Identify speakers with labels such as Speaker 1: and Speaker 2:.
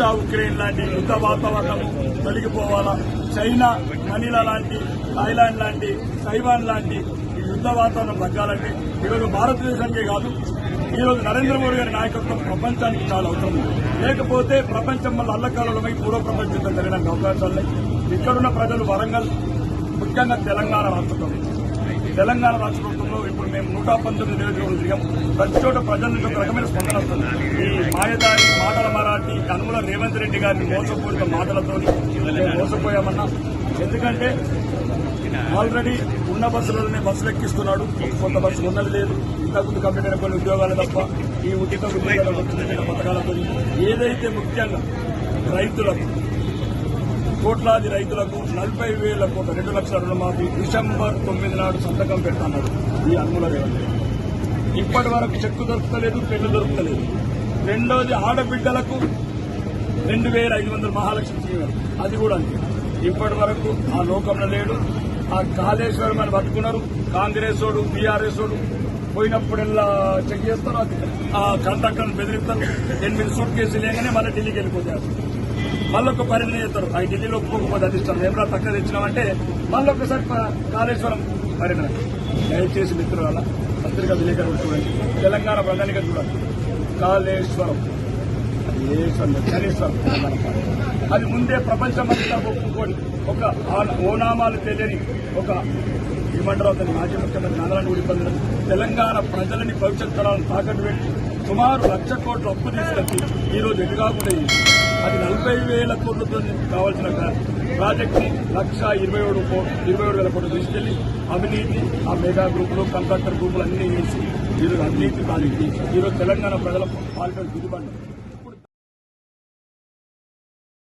Speaker 1: Russia Ukraine లాంటి యుద్ధ వాతావరణం తొలగిపోవాలా? చైనా మనీలా లాంటి థాయిలాండ్ లాంటి తైవాన్ లాంటి యుద్ధ వాతావరణం తగ్గాలంటే ఈరోజు భారతదేశానికే కాదు ఈరోజు నరేంద్ర మోడీ గారి నాయకత్వం ప్రపంచానికి చాలా అవసరం. లేకపోతే ప్రపంచం వల్ల అల్లకాలమై పూర్వ ప్రపంచంతో జరగడానికి అవకాశాలు ఉన్నాయి ఇక్కడున్న ప్రజలు వరంగల్ ముఖ్యంగా తెలంగాణ రాష్ట్రంలో. తెలంగాణ రాష్ట్ర ప్రభుత్వంలో ఇప్పుడు మేము నూట పంతొమ్మిది నియోజకవర్గం తిరిగాం. ప్రతి చోట ప్రజల నుంచి ఒక రకమైన స్పందన వస్తుంది. ఈ మాయదారి మాటల మరాఠీ కనుమల రేవంత్ రెడ్డి గారిని మోసపూరిత మాటలతో మోసపోయామన్నా. ఎందుకంటే ఆల్రెడీ ఉన్న బస్సులలోనే బస్సులు ఎక్కిస్తున్నాడు. కొంత బస్సులు ఉన్నది లేదు. ఇంతకుముందు కంప్లీట్ అయిన కొన్ని ఉద్యోగాలు తప్ప ఈ ఉచిత ఉద్యోగాలు పథకాలతో ఏదైతే ముఖ్యంగా రైతులకు కోట్లాది రైతులకు నలభై వేల కోట్ల రెండు లక్షల రుణమాఫీ డిసెంబర్ తొమ్మిది నాడు సంతకం పెడుతున్నాడు ఈ అనుమల రేవంత్ ఇప్పటి వరకు చెక్కు దొరకలేదు పెన్ను దొరకలేదు రెండోది ఆడబిడ్డలకు రెండు వేల ఐదు వందల మహాలక్ష్మి చేయరు అది కూడా అంతే. ఇప్పటి వరకు ఆ లోకంలో లేడు. ఆ కాళేశ్వరం అని పట్టుకున్నారు. కాంగ్రెస్ వాడు బీఆర్ఎస్ వాడు పోయినప్పుడల్లా చెక్ చేస్తారు అది ఆ కండక్టర్ని బెదిరిస్తారు. ఎనిమిది సూట్ కేసులు లేగానే మళ్ళీ ఢిల్లీకి వెళ్ళిపోతారు మళ్ళీ ఒక పరిణయం చేస్తారు. అవి ఢిల్లీలో ఒప్పుకోకపోతే అది ఇస్తారు ఏమన్నా తక్కువ తెచ్చినామంటే మళ్ళీ ఒకసారి కాళేశ్వరం పరిణయం దయచేసి మిత్రుల పత్రికా విలేకరులు చూడండి. తెలంగాణ ప్రధానిగా చూడాలి. కాళేశ్వరం. అది ఏ కాళేశ్వరం అది ముందే ప్రపంచమంతా ఒప్పుకొని ఒక ఆ- ఓనామాలు తెలియని ఒక ఏమంటారు అతని మాజీ ముఖ్యమంత్రి నారాయణ ఇబ్బందులు తెలంగాణ ప్రజలని భవిష్యత్ తరాలను తాకట్టు పెట్టి సుమారు లక్ష కోట్ల అప్పు తీసుకొచ్చి ఈరోజు రోజు ఎటు కాకుండా అది నలభై వేల కోట్లతో కావాల్సిన ప్రా- లక్ష ఇరవై ఏడు ఇరవై ఏడు వేల కోట్లు తీసుకెళ్ళి అవినీతి ఆ మెగా గ్రూపులు కాంట్రాక్టర్ గ్రూపులు అన్ని వేసి ఈరోజు అవినీతి పాలించి ఈరోజు తెలంగాణ ప్రజల పాలిట దిగుబడి